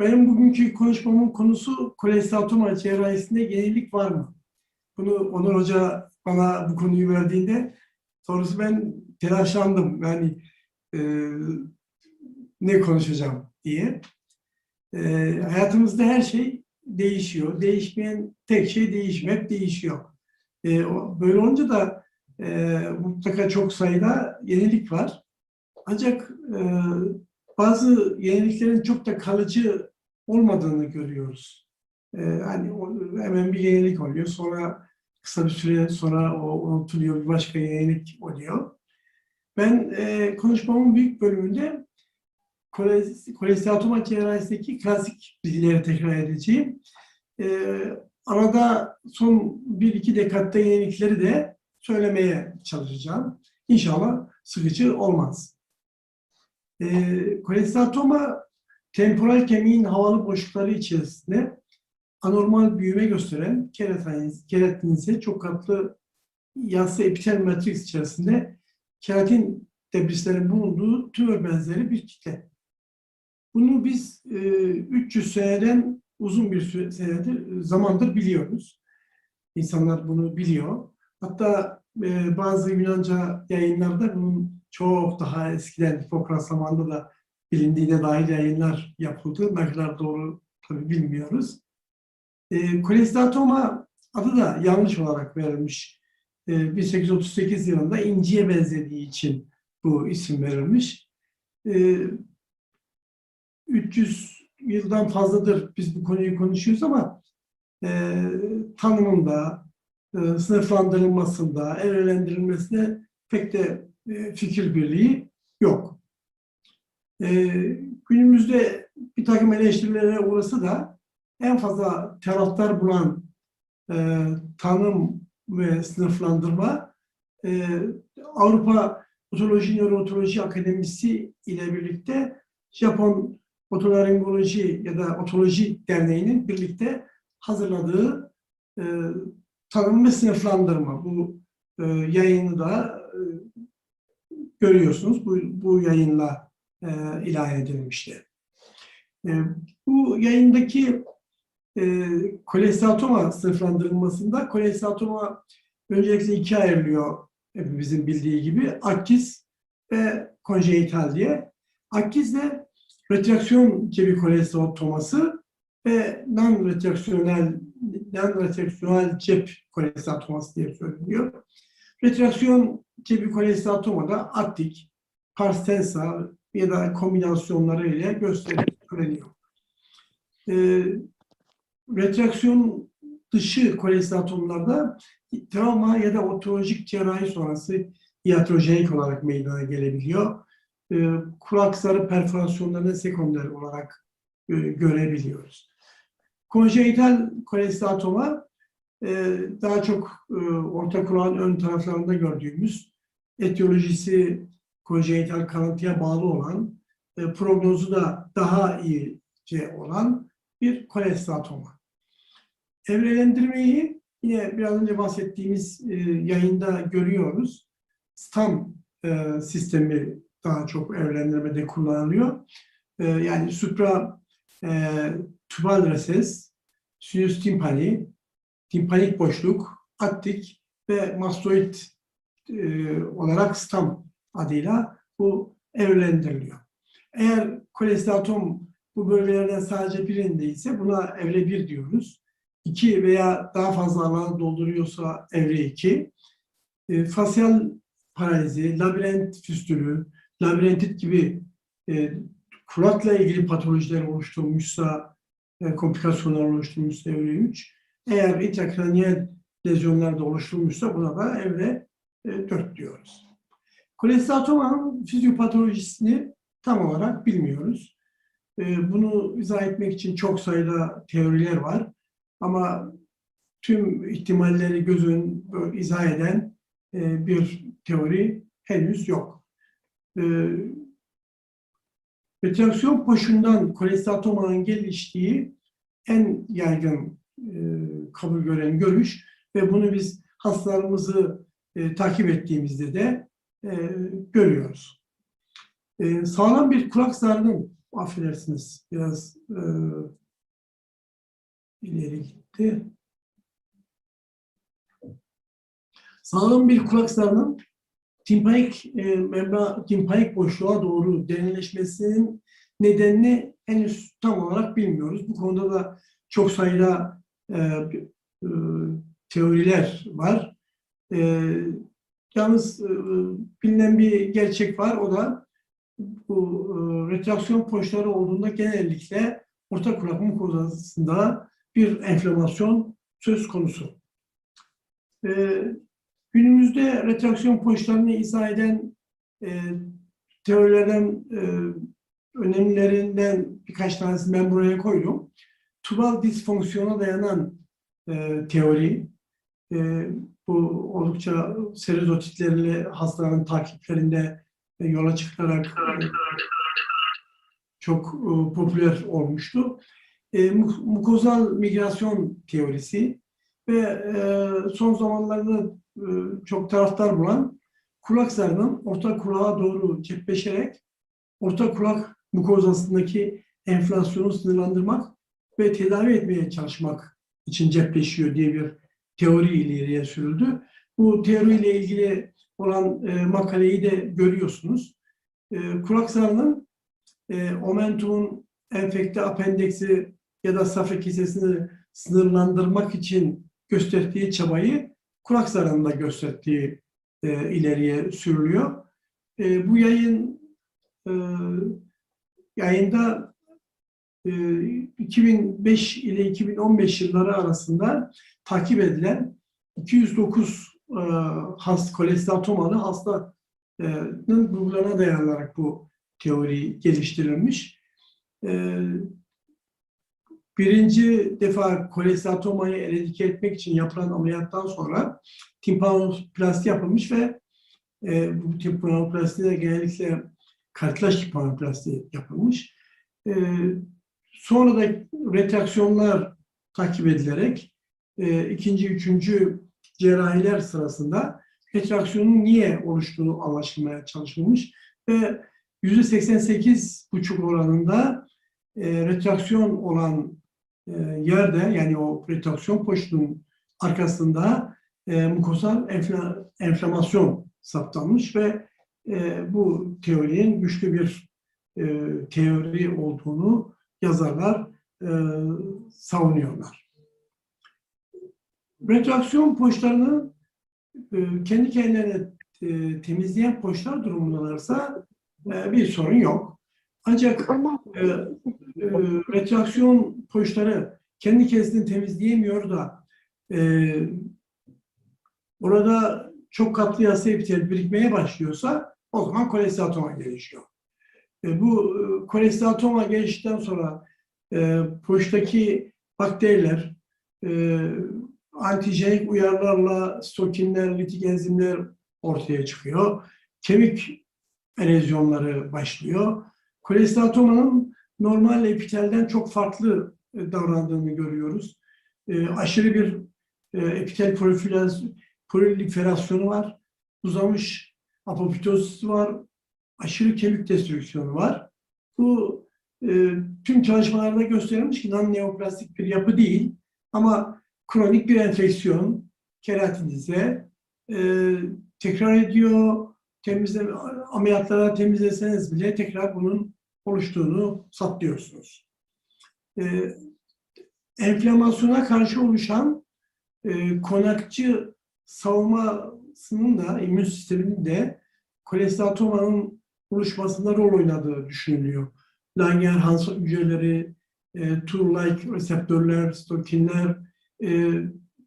Benim bugünkü konuşmamın konusu kolesterol cerrahisinde yenilik var mı? Bunu Onur Hoca bana bu konuyu verdiğinde sonrası ben telaşlandım. Yani e, ne konuşacağım diye. E, hayatımızda her şey değişiyor. Değişmeyen tek şey değişmek değişiyor. E, böyle olunca da e, mutlaka çok sayıda yenilik var. Ancak e, bazı yeniliklerin çok da kalıcı olmadığını görüyoruz. E, hani hemen bir yenilik oluyor, sonra kısa bir süre sonra o unutuluyor, bir başka yenilik oluyor. Ben e, konuşmamın büyük bölümünde kole- kolesterol cerrahisindeki klasik bilgileri tekrar edeceğim. E, arada son bir iki dekatta yenilikleri de söylemeye çalışacağım. İnşallah sıkıcı olmaz. E, kolesterotoma temporal kemiğin havalı boşlukları içerisinde anormal büyüme gösteren keratin, keratin ise çok katlı yassı epitel matrix içerisinde keratin debrislerin bulunduğu tümör benzeri bir kitle. Bunu biz e, 300 seneden uzun bir süre, senedir, zamandır biliyoruz. İnsanlar bunu biliyor. Hatta e, bazı Yunanca yayınlarda bunun çok daha eskiden Hipokrat zamanında da bilindiğine dair yayınlar yapıldı. Ne kadar doğru tabii bilmiyoruz. E, kolesterotoma adı da yanlış olarak verilmiş. E, 1838 yılında inciye benzediği için bu isim verilmiş. E, 300 yıldan fazladır biz bu konuyu konuşuyoruz ama e, tanımında, e, sınıflandırılmasında, evrelendirilmesinde pek de fikir birliği yok. E, günümüzde bir takım eleştirilere uğrasa da en fazla taraftar bulan e, tanım ve sınıflandırma e, Avrupa Otoloji Nöroloji Akademisi ile birlikte Japon Otolaryngoloji ya da Otoloji Derneği'nin birlikte hazırladığı e, tanım ve sınıflandırma. Bu e, yayını da e, görüyorsunuz. Bu, bu yayınla e, ilan edilmişti. E, bu yayındaki e, kolesterotoma sınıflandırılmasında kolesterotoma öncelikle ikiye ayrılıyor hepimizin bildiği gibi. Akis ve konjenital diye. Akis de retraksiyon cebi kolesteratoması ve non-retraksiyonel non-retraksiyonel cep kolesteratoması diye söyleniyor. Retraksiyon cebi kolesteratoma aktik, parstensa ya da kombinasyonları ile gösterip söyleniyor. Ee, retraksiyon dışı kolesteratomlarda travma ya da otolojik cerrahi sonrası iatrojenik olarak meydana gelebiliyor. Ee, kulak zarı perforasyonlarını sekonder olarak e, görebiliyoruz. Konjenital kolesteratoma e, daha çok e, orta kulağın ön taraflarında gördüğümüz etiyolojisi konjenital kanıntıya bağlı olan e, prognozu da daha iyice olan bir kolesterotoma. Evrelendirmeyi yine biraz önce bahsettiğimiz e, yayında görüyoruz. STAM sistemi daha çok evrelendirmede kullanılıyor. Yani supra tubal reses, sinüs timpani, timpanik boşluk, attik ve mastoid e, olarak STAM adıyla bu evrelendiriliyor. Eğer kolesteratom bu bölgelerden sadece birindeyse buna evre 1 diyoruz. 2 veya daha fazla alanı dolduruyorsa evre 2. E, fasyal paralizi, labirent füstülü, labirentit gibi e, kulakla ilgili patolojiler oluşturmuşsa, e, komplikasyonlar oluşturmuşsa evre 3. Eğer intrakraniyel lezyonlar da oluşturmuşsa buna da evre e, 4 diyoruz. Kolesteratomanın fizyopatolojisini tam olarak bilmiyoruz. E, bunu izah etmek için çok sayıda teoriler var. Ama tüm ihtimalleri göz ön böyle izah eden e, bir teori henüz yok. E, retraksiyon koşundan kolesteratomanın geliştiği en yaygın e, kabul gören görüş ve bunu biz hastalarımızı e, takip ettiğimizde de e, görüyoruz. E, sağlam bir kulak zarının affedersiniz biraz e, ileri gitti. Sağlam bir kulak zarının timpanik e, membran, timpanik boşluğa doğru derinleşmesinin nedenini henüz tam olarak bilmiyoruz. Bu konuda da çok sayıda teoriler var. E, yalnız e, bilinen bir gerçek var. O da bu e, retraksiyon poşları olduğunda genellikle orta kulak mukozasında bir enflamasyon söz konusu. E, günümüzde retraksiyon poşlarını izah eden e, teorilerden e, önemlilerinden birkaç tanesini ben buraya koydum. Tubal disfonksiyona dayanan e, teori, e, bu oldukça serizotitlerle hastaların takiplerinde e, yola çıkarak e, çok e, popüler olmuştu. E, mu- mukozal migrasyon teorisi ve e, son zamanlarda e, çok taraftar bulan kulak zarının orta kulağa doğru cepleşerek orta kulak mukozasındaki enflasyonu sınırlandırmak ve tedavi etmeye çalışmak için cepleşiyor diye bir teori ileriye sürüldü. Bu teoriyle ilgili olan e, makaleyi de görüyorsunuz. E, kulak zarının e, omentumun enfekte apendeksi ya da safra kesesini sınırlandırmak için gösterdiği çabayı kulak zarında gösterdiği e, ileriye sürülüyor. E, bu yayın e, yayında 2005 ile 2015 yılları arasında takip edilen 209 e, hast kolesteratomalı hastanın bulgularına dayanarak bu teori geliştirilmiş. E, birinci defa kolesteratomayı eradike etmek için yapılan ameliyattan sonra timpanoplasti yapılmış ve e, bu timpanoplasti de genellikle kartilaj timpanoplasti yapılmış. E, sonra da retraksiyonlar takip edilerek e, ikinci, üçüncü cerrahiler sırasında retraksiyonun niye oluştuğunu anlaşılmaya çalışılmış ve %88,5 oranında e, retraksiyon olan e, yerde yani o retraksiyon poşetunun arkasında e, mukosal enfla, enflamasyon saptanmış ve e, bu teorinin güçlü bir e, teori olduğunu yazarlar e, savunuyorlar. Retraksiyon poşlarını e, kendi kendilerine e, temizleyen poşlar durumundalarsa e, bir sorun yok. Ancak e, e, retraksiyon poşları kendi kendisini temizleyemiyor da e, orada çok katlı yasa epitel birikmeye başlıyorsa o zaman kolesterotoma gelişiyor. E, bu e, kolesterotoma geliştikten sonra e, poştaki bakteriler e, antijenik uyarılarla stokinler, litik enzimler ortaya çıkıyor. Kemik erozyonları başlıyor. Kolesteratomanın normal epitelden çok farklı e, davrandığını görüyoruz. E, aşırı bir e, epitel proliferasyonu var. Uzamış apoptozisi var. Aşırı kemik destrüksiyonu var. Bu e, tüm çalışmalarda gösterilmiş ki non-neoplastik bir yapı değil. Ama kronik bir enfeksiyon, keratinize e, tekrar ediyor. Temizle, ameliyatlara temizleseniz bile tekrar bunun oluştuğunu saptıyorsunuz. E, enflamasyona karşı oluşan e, konakçı savunmasının da immün sisteminin de kolesteratomanın oluşmasında rol oynadığı düşünülüyor. Langerhans hücreleri, e, Tool-like reseptörler, stokinler, e,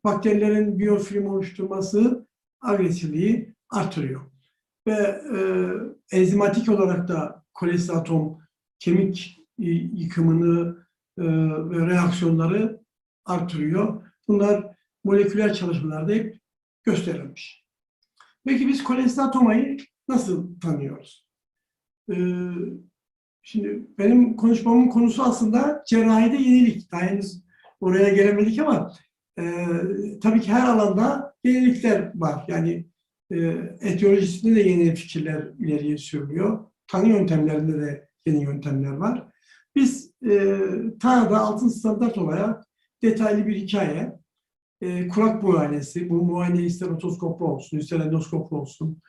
bakterilerin biyofilm oluşturması agresifliği artırıyor. Ve e, enzimatik olarak da kolesteratom kemik yıkımını e, ve reaksiyonları artırıyor. Bunlar moleküler çalışmalarda hep gösterilmiş. Peki biz kolesteratomayı nasıl tanıyoruz? Ee, şimdi benim konuşmamın konusu aslında cerrahide yenilik. Daha henüz oraya gelemedik ama e, tabii ki her alanda yenilikler var. Yani e, etiyolojisinde de yeni fikirler ileriye sürülüyor. Tanı yöntemlerinde de yeni yöntemler var. Biz e, TANA'da altın standart olarak detaylı bir hikaye, e, kurak muayenesi, bu muayene ister otoskoplu olsun, ister endoskoplu olsun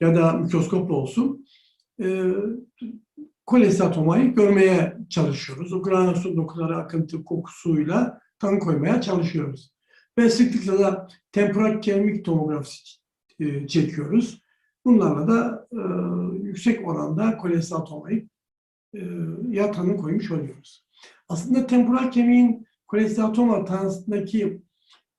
ya da mikroskoplu olsun, e, kolesteratomayı görmeye çalışıyoruz. O granülasyon dokuları akıntı kokusuyla tanı koymaya çalışıyoruz. Ve sıklıkla da temporal kemik tomografisi e, çekiyoruz. Bunlarla da e, yüksek oranda kolesteratomayı e, ya tanı koymuş oluyoruz. Aslında temporal kemiğin kolesterotoma tanısındaki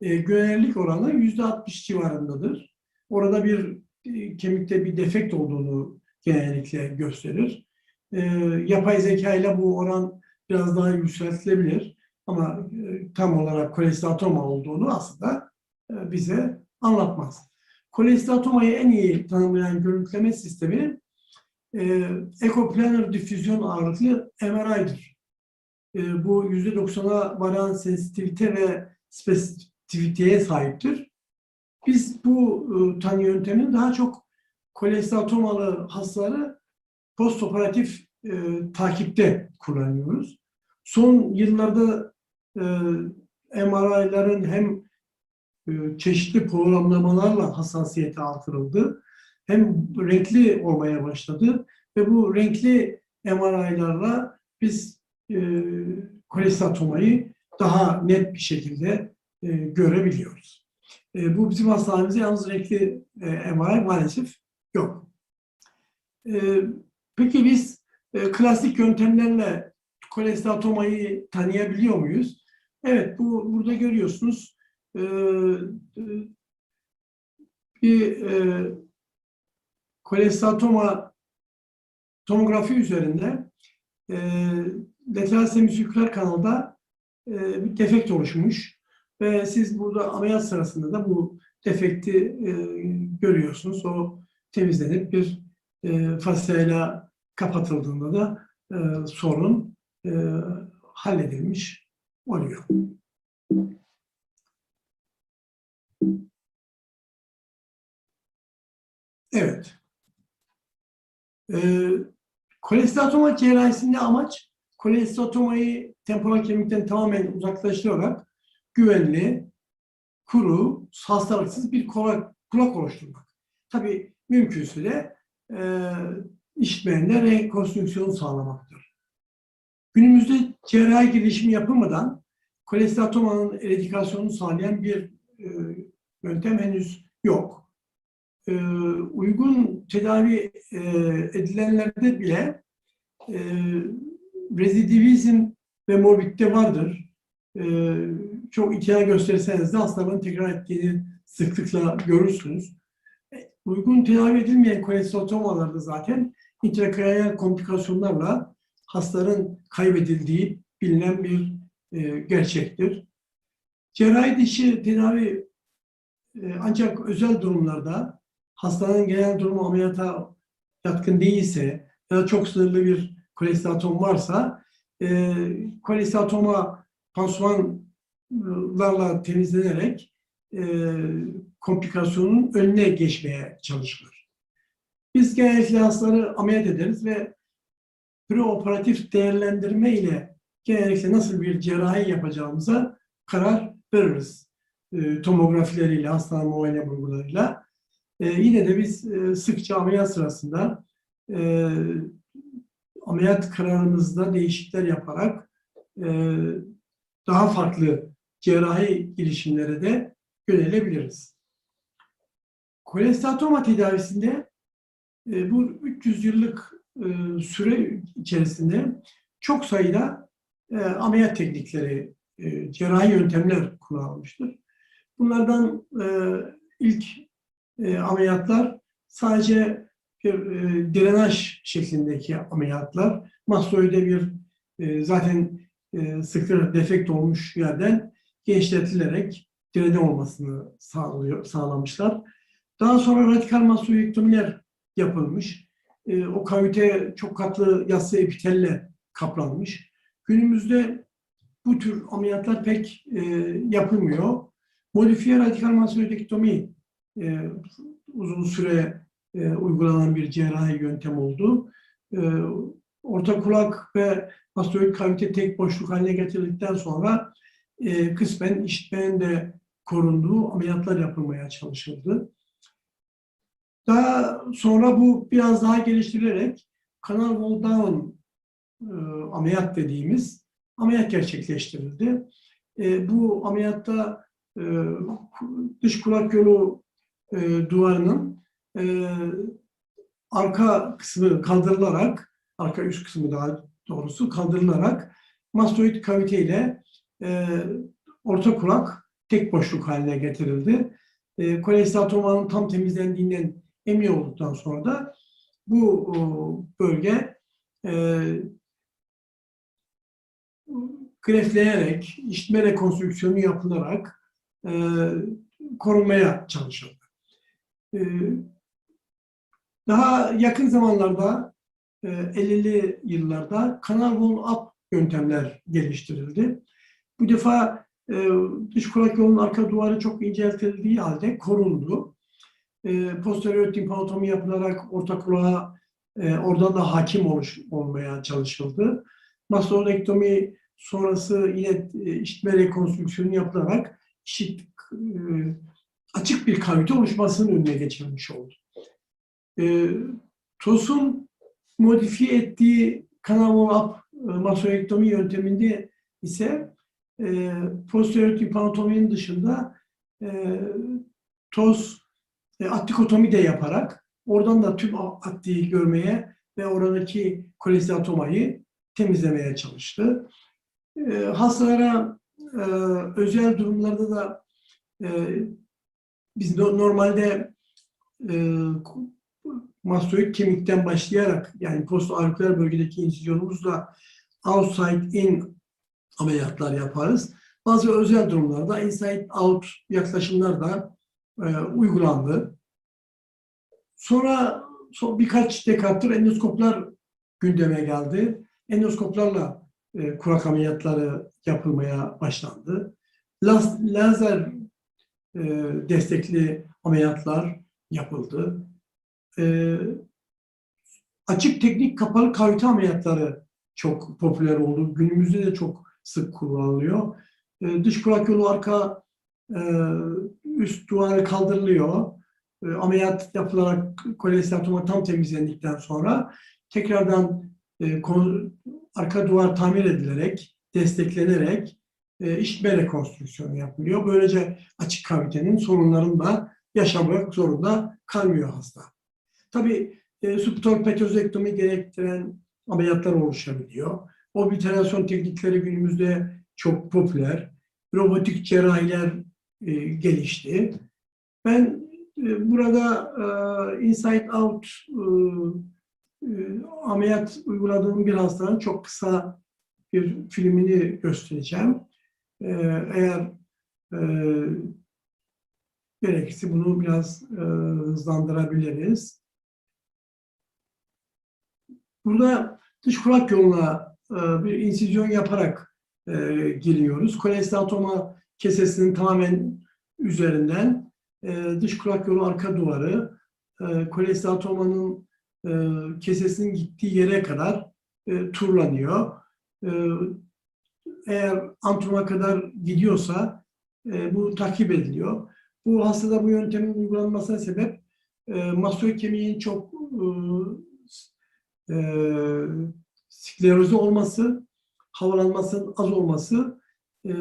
e, görelilik oranı yüzde 60 civarındadır. Orada bir e, kemikte bir defekt olduğunu genellikle gösterir. E, yapay zeka ile bu oran biraz daha yükseltilebilir. Ama e, tam olarak kolesterotoma olduğunu aslında e, bize anlatmaz. Kolesteratomayı en iyi tanımlayan görüntüleme sistemi e, ekoplanar difüzyon ağırlıklı MRI'dir. E, bu %90'a varan sensitivite ve spesifiteye sahiptir. Bu e, tanı yöntemini daha çok kolesteratomalı hastaları postoperatif e, takipte kullanıyoruz. Son yıllarda e, MRI'ların hem e, çeşitli programlamalarla hassasiyeti artırıldı, hem renkli olmaya başladı ve bu renkli MRI'larla biz e, kolesteratomayı daha net bir şekilde e, görebiliyoruz. E, bu bizim hastanemizde yalnız renkli e, MRI maalesef yok. E, peki biz e, klasik yöntemlerle kolesteratomayı tanıyabiliyor muyuz? Evet, bu burada görüyorsunuz. E, e, bir e, kolesterotoma tomografi üzerinde e, lateral semiküler kanalda e, bir defekt oluşmuş ve siz burada ameliyat sırasında da bu defekti e, görüyorsunuz. O temizlenip bir e, fasciayla kapatıldığında da e, sorun e, halledilmiş oluyor. Evet. Ee, kolesterotoma cerrahisinde amaç kolesteratomayı temporal kemikten tamamen uzaklaştırarak güvenli, kuru, hastalıksız bir kulak, kulak oluşturmak. Tabii mümkünse de e, işitmeyende rekonstrüksiyon sağlamaktır. Günümüzde cerrahi girişimi yapılmadan kolesteratomanın eradikasyonunu sağlayan bir e, yöntem henüz yok. E, uygun tedavi e, edilenlerde bile e, rezidivizm ve morbidite vardır. E, çok ihtiyaç gösterirseniz de hastaların tekrar ettiğini sıklıkla görürsünüz. E, uygun tedavi edilmeyen kolesteratomalarda zaten intrakreal komplikasyonlarla hastaların kaybedildiği bilinen bir e, gerçektir. Cerrahi dışı tedavi e, ancak özel durumlarda hastanın genel durumu ameliyata yatkın değilse ya da çok sınırlı bir kolesteratom varsa e, kolesterotoma pansumanlarla temizlenerek e, komplikasyonun önüne geçmeye çalışılır. Biz genellikle hastaları ameliyat ederiz ve preoperatif değerlendirme ile genellikle nasıl bir cerrahi yapacağımıza karar veririz. E, tomografileriyle, hastane muayene bulgularıyla. E, yine de biz e, sıkça ameliyat sırasında e, ameliyat kararımızda değişiklikler yaparak e, daha farklı cerrahi girişimlere de yönelebiliriz. Kolesterotoma tedavisinde e, bu 300 yıllık e, süre içerisinde çok sayıda e, ameliyat teknikleri, cerrahi yöntemler kullanılmıştır. Bunlardan ilk ameliyatlar sadece bir e, drenaj şeklindeki ameliyatlar. Mastoide bir zaten e, sıkı defekt olmuş yerden genişletilerek drene olmasını sağlıyor, sağlamışlar. Daha sonra radikal mastoidektomiler yapılmış. E, o kavite çok katlı yassı epitelle kaplanmış. Günümüzde bu tür ameliyatlar pek e, yapılmıyor. Modifiye radikal mastoidektomi e, uzun süre e, uygulanan bir cerrahi yöntem oldu. E, orta kulak ve mastoid kavite tek boşluk haline getirildikten sonra e, kısmen işitmenin de korunduğu ameliyatlar yapılmaya çalışıldı. Daha sonra bu biraz daha geliştirilerek kanal wall down e, ameliyat dediğimiz ameliyat gerçekleştirildi. E, bu ameliyatta e, dış kulak yolu e, duvarının e, arka kısmı kaldırılarak, arka üst kısmı daha doğrusu kaldırılarak mastoid kavite ile e, orta kulak tek boşluk haline getirildi. E, kolestatomanın tam temizlendiğinden emin olduktan sonra da bu o, bölge e, grefleyerek, işitme rekonstrüksiyonu yapılarak e, korunmaya çalışıldı. E, daha yakın zamanlarda e, 50'li yıllarda kanal wall up yöntemler geliştirildi. Bu defa e, dış kulak yolunun arka duvarı çok inceltildiği halde korundu. E, posterior timpanotomi yapılarak orta kulağa e, oradan da hakim oluş, olmaya çalışıldı. Mastodektomi sonrası yine e, işitme rekonstrüksiyonu yapılarak işit, e, açık bir kavite oluşmasının önüne geçilmiş oldu. E, TOS'un modifiye ettiği kanal up e, mastoidektomi yönteminde ise e, posterior timpanotominin dışında e, TOS e, attikotomi de yaparak oradan da tüm attiği görmeye ve oradaki kolestatomayı temizlemeye çalıştı. E, hastalara e, özel durumlarda da e, biz no- normalde e, mastoid kemikten başlayarak yani postaurikular bölgedeki insizyonumuzla outside in ameliyatlar yaparız. Bazı özel durumlarda inside out yaklaşımlar da e, uygulandı. Sonra son birkaç dekattır endoskoplar gündeme geldi. Endoskoplarla e, kurak ameliyatları yapılmaya başlandı. Las, lazer e, destekli ameliyatlar yapıldı. E, açık teknik kapalı kavite ameliyatları çok popüler oldu. Günümüzde de çok sık kullanılıyor. E, dış kulak yolu arka e, üst duvarı kaldırılıyor. E, ameliyat yapılarak kolesteroloma tam temizlendikten sonra tekrardan e, kon- arka duvar tamir edilerek, desteklenerek e, işitme rekonstrüksiyonu yapılıyor. Böylece açık kavitenin sorunlarını da yaşamak zorunda kalmıyor hasta. Tabii e, subtol petozektomi gerektiren ameliyatlar oluşabiliyor. Obliterasyon teknikleri günümüzde çok popüler. Robotik cerrahiler e, gelişti. Ben e, burada e, inside out e, e, ameliyat uyguladığım bir hastanın çok kısa bir filmini göstereceğim. E, eğer e, gerekirse bunu biraz e, hızlandırabiliriz. Burada dış kulak yoluna bir insizyon yaparak e, giriyoruz. Kolestatoma kesesinin tamamen üzerinden e, dış kulak yolu arka duvarı, e, kolestatomanın e, kesesinin gittiği yere kadar e, turlanıyor. E, eğer antruma kadar gidiyorsa e, bu takip ediliyor. Bu hastada bu yöntemin uygulanmasına sebep e, mastoid kemiğin çok e, e, sklerozu olması, havalanmasının az olması e,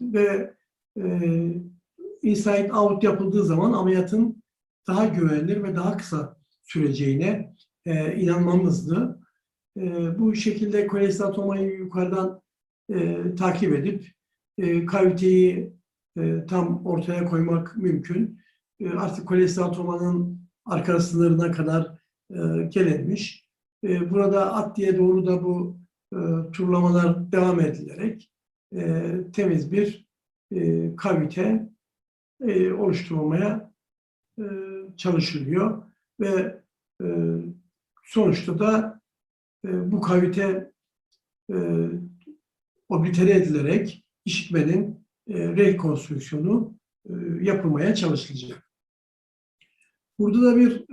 ve e, inside out yapıldığı zaman ameliyatın daha güvenilir ve daha kısa süreceğine e, inanmamızdı. E, bu şekilde kolestatomayı yukarıdan e, takip edip e, kaviteyi e, tam ortaya koymak mümkün. E, artık kolestatomanın arka sınırına kadar e, gelinmiş. E, burada at diye doğru da bu e, turlamalar devam edilerek e, temiz bir kavite e, e, çalışılıyor ve sonuçta da bu kavite e, oblitere edilerek işitmenin e, rekonstrüksiyonu e, yapılmaya çalışılacak. Burada da bir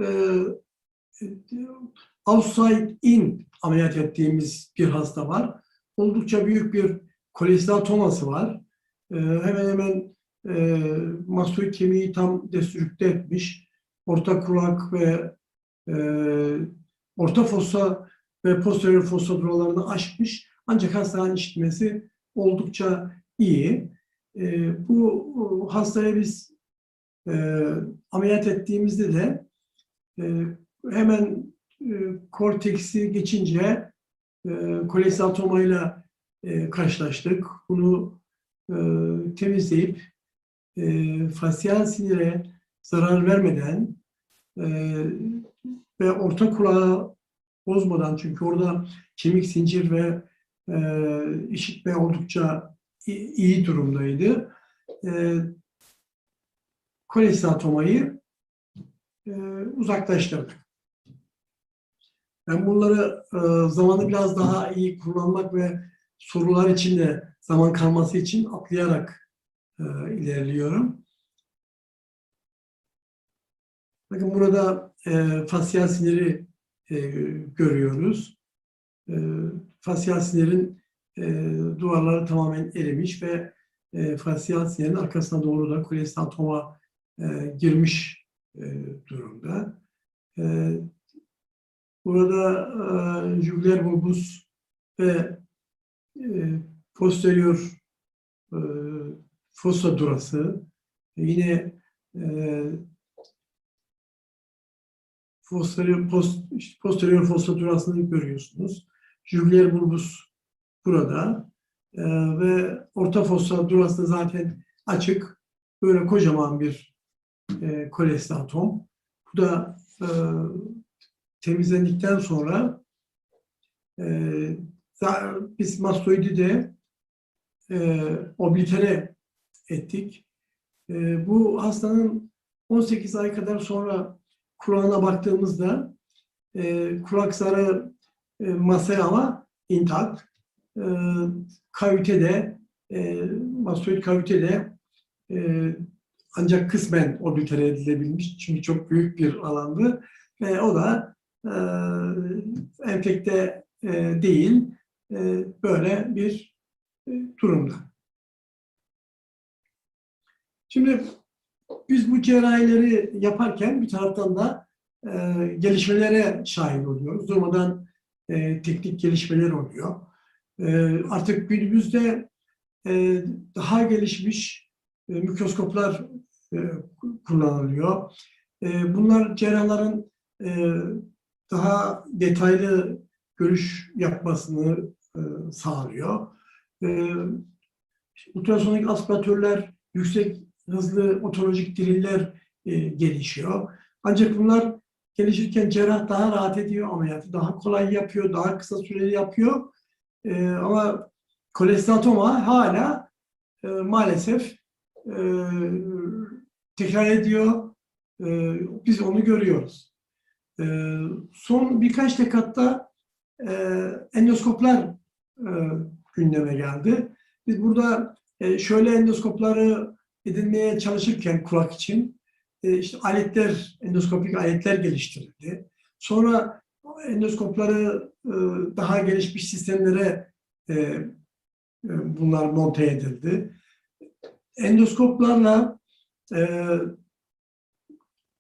outside in ameliyat ettiğimiz bir hasta var. Oldukça büyük bir kolesteratoması var. Ee, hemen hemen e, mastoid kemiği tam destrükte etmiş. Orta kulak ve e, orta fossa ve posterior fossa duralarını aşmış. Ancak hastanın işitmesi oldukça iyi. E, bu hastaya biz e, ameliyat ettiğimizde de e, hemen korteksi geçince e, kolesteratomayla e, karşılaştık. Bunu e, temizleyip e, fasyal sinire zarar vermeden e, ve orta kulağı bozmadan çünkü orada kemik zincir ve e, işitme oldukça iyi durumdaydı. E, kolesteratomayı e, uzaklaştırdık. Ben bunları e, zamanı biraz daha iyi kullanmak ve sorular için de zaman kalması için atlayarak e, ilerliyorum. Bakın burada e, fasyal siniri e, görüyoruz. E, fasyal sinirin e, duvarları tamamen erimiş ve e, fasyal sinirin arkasına doğru da kolesterotoma e, girmiş e, durumda. E, burada e, jugler bulbus ve e, posterior e, fossa durası yine e, posterior, post, posterior fossa durasını görüyorsunuz. Jugler bulbus burada e, ve orta fossa durası da zaten açık. Böyle kocaman bir e, kolestatom. Bu da e, temizlendikten sonra e, biz mastoidi de e, oblitere ettik. E, bu hastanın 18 ay kadar sonra kulağına baktığımızda e, kulak zarı e, masaya ama intakt. E, kavitede, e, mastoid kavitede e, ancak kısmen oblitere edilebilmiş. Çünkü çok büyük bir alandı. Ve o da enfekte değil, böyle bir durumda. Şimdi biz bu cerrahileri yaparken bir taraftan da gelişmelere şahit oluyoruz. Durmadan e, teknik gelişmeler oluyor. Artık günümüzde daha gelişmiş mikroskoplar kullanılıyor. Bunlar cerrahların daha detaylı görüş yapmasını e, sağlıyor. E, ultrasonik aspiratörler, yüksek hızlı otolojik diriller e, gelişiyor. Ancak bunlar gelişirken cerrah daha rahat ediyor, ameliyatı daha kolay yapıyor, daha kısa süreli yapıyor. Ama kolesterotoma hala maalesef tekrar ediyor. Biz onu görüyoruz. E, son birkaç dekatta e, endoskoplar e, gündeme geldi. Biz burada e, şöyle endoskopları edinmeye çalışırken kulak için işte aletler, endoskopik aletler geliştirildi. Sonra endoskopları daha gelişmiş sistemlere bunlar monte edildi. Endoskoplarla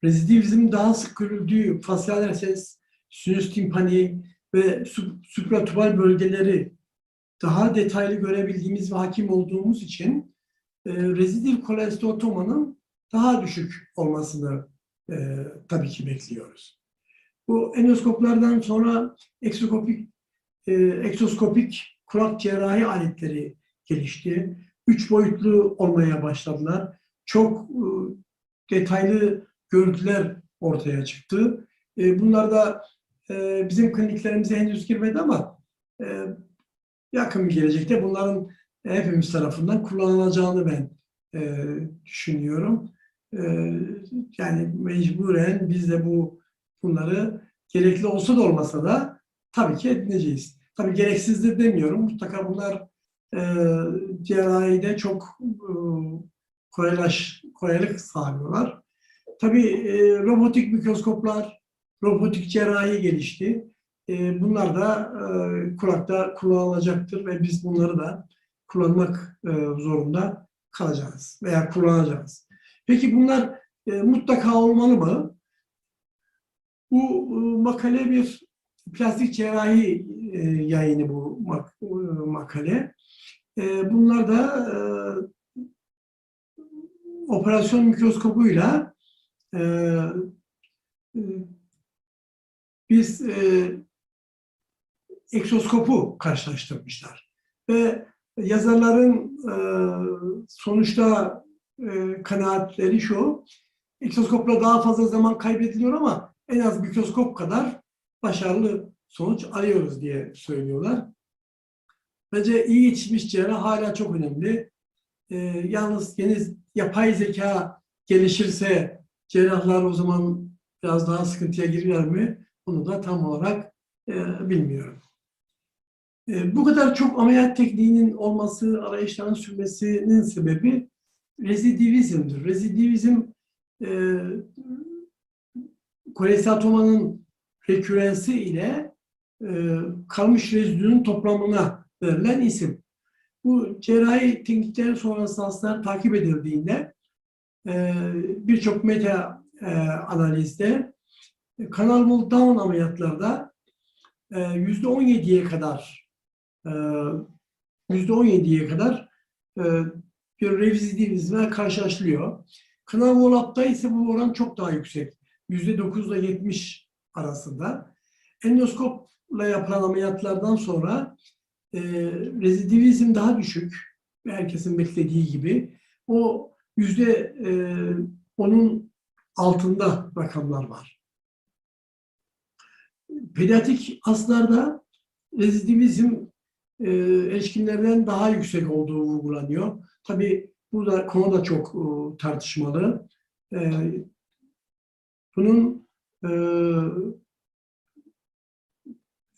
rezidivizmin daha sık görüldüğü fasyal reses, sinüs timpani ve sup- supratubal bölgeleri daha detaylı görebildiğimiz ve hakim olduğumuz için e, rezidiv kolesterotomanın daha düşük olmasını e, tabii ki bekliyoruz. Bu endoskoplardan sonra eksoskopik, e, eksoskopik kulak cerrahi aletleri gelişti. Üç boyutlu olmaya başladılar. Çok e, detaylı görüntüler ortaya çıktı. E, bunlar da e, bizim kliniklerimize henüz girmedi ama e, yakın bir gelecekte bunların hepimiz tarafından kullanılacağını ben e, düşünüyorum. E, yani mecburen biz de bu bunları gerekli olsa da olmasa da tabii ki edineceğiz. Tabii gereksizdir demiyorum. Mutlaka bunlar e, cerrahide çok e, kolaylaş, kolaylık sağlıyorlar. Tabii e, robotik mikroskoplar, robotik cerrahi gelişti. e, bunlar da e, kulakta kullanılacaktır ve biz bunları da kullanmak e, zorunda kalacağız veya kullanacağız. Peki bunlar e, mutlaka olmalı mı? Bu e, makale bir plastik cerrahi e, yayını bu mak- e, makale. E, bunlar da e, operasyon mikroskobuyla e, e, biz e, eksoskopu karşılaştırmışlar. Ve yazarların e, sonuçta e, kanaatleri şu, eksoskopla daha fazla zaman kaybediliyor ama en az mikroskop kadar başarılı sonuç alıyoruz diye söylüyorlar. Bence iyi yetişmiş cerrah hala çok önemli. E, yalnız yeni yapay zeka gelişirse cerrahlar o zaman biraz daha sıkıntıya girerler mi? Bunu da tam olarak e, bilmiyorum. E, bu kadar çok ameliyat tekniğinin olması, arayışların sürmesinin sebebi rezidivizmdir. Rezidivizm e, kolestatomanın rekürensi ile e, kalmış rezidünün toplamına verilen isim. Bu cerrahi tekniklerin sonrası hastalar takip edildiğinde birçok meta e, analizde kanal down ameliyatlarda e, %17'ye kadar e, %17'ye kadar e, bir revidivizme karşılaşılıyor. Kanal wall ise bu oran çok daha yüksek. %9 ile 70 arasında. Endoskopla yapılan ameliyatlardan sonra e, rezidivizm daha düşük. Herkesin beklediği gibi. O yüzde e, onun altında rakamlar var. Pediatrik hastalarda rezidivizm e, erişkinlerden daha yüksek olduğu vurgulanıyor. Tabii burada konu da çok e, tartışmalı. E, bunun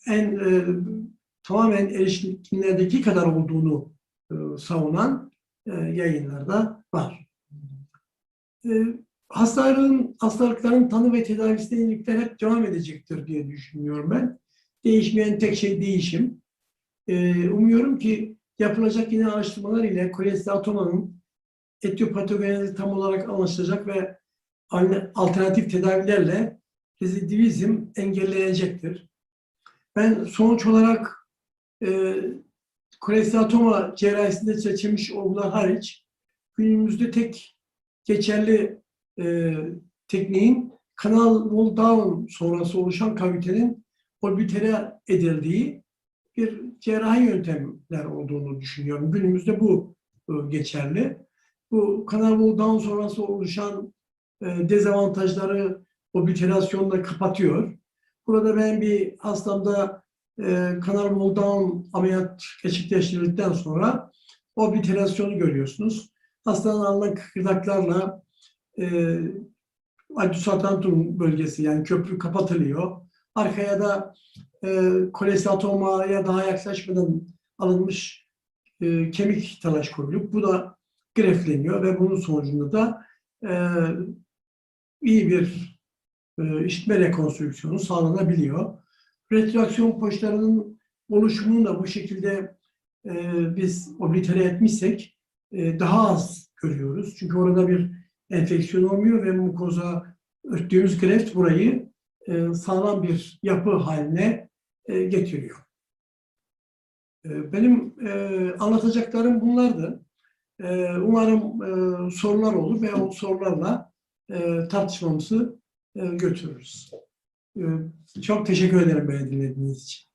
en tamamen erişkinlerdeki kadar olduğunu savunan yayınlarda var. E, hastaların, hastalıkların tanı ve tedavisine yenilikler hep devam edecektir diye düşünüyorum ben. Değişmeyen tek şey değişim. E, umuyorum ki yapılacak yine araştırmalar ile kolesteatomanın etiyopatogenezi tam olarak anlaşılacak ve alternatif tedavilerle rezidivizm engellenecektir. Ben sonuç olarak e, kolesteatoma cerrahisinde seçilmiş olgular hariç günümüzde tek geçerli e, tekniğin kanal wall down sonrası oluşan kavitenin orbitere edildiği bir cerrahi yöntemler olduğunu düşünüyorum. Günümüzde bu e, geçerli. Bu kanal wall down sonrası oluşan e, dezavantajları obliterasyonla kapatıyor. Burada ben bir hastamda e, kanal wall down ameliyat gerçekleştirildikten sonra obliterasyonu görüyorsunuz. Hastanın alınan kıkırdaklarla e, addusatantum bölgesi yani köprü kapatılıyor. Arkaya da e, kolestatomaya daha yaklaşmadan alınmış e, kemik talaş koyulup bu da grefleniyor ve bunun sonucunda da e, iyi bir e, işitme rekonstrüksiyonu sağlanabiliyor. Retraksiyon poşlarının oluşumunu da bu şekilde e, biz oblitere etmişsek daha az görüyoruz. Çünkü orada bir enfeksiyon olmuyor ve mukoza örttüğümüz greft burayı e, sağlam bir yapı haline e, getiriyor. E, benim e, anlatacaklarım bunlardı. E, umarım e, sorular olur ve o sorularla e, tartışmamızı e, götürürüz. E, çok teşekkür ederim beni dinlediğiniz için.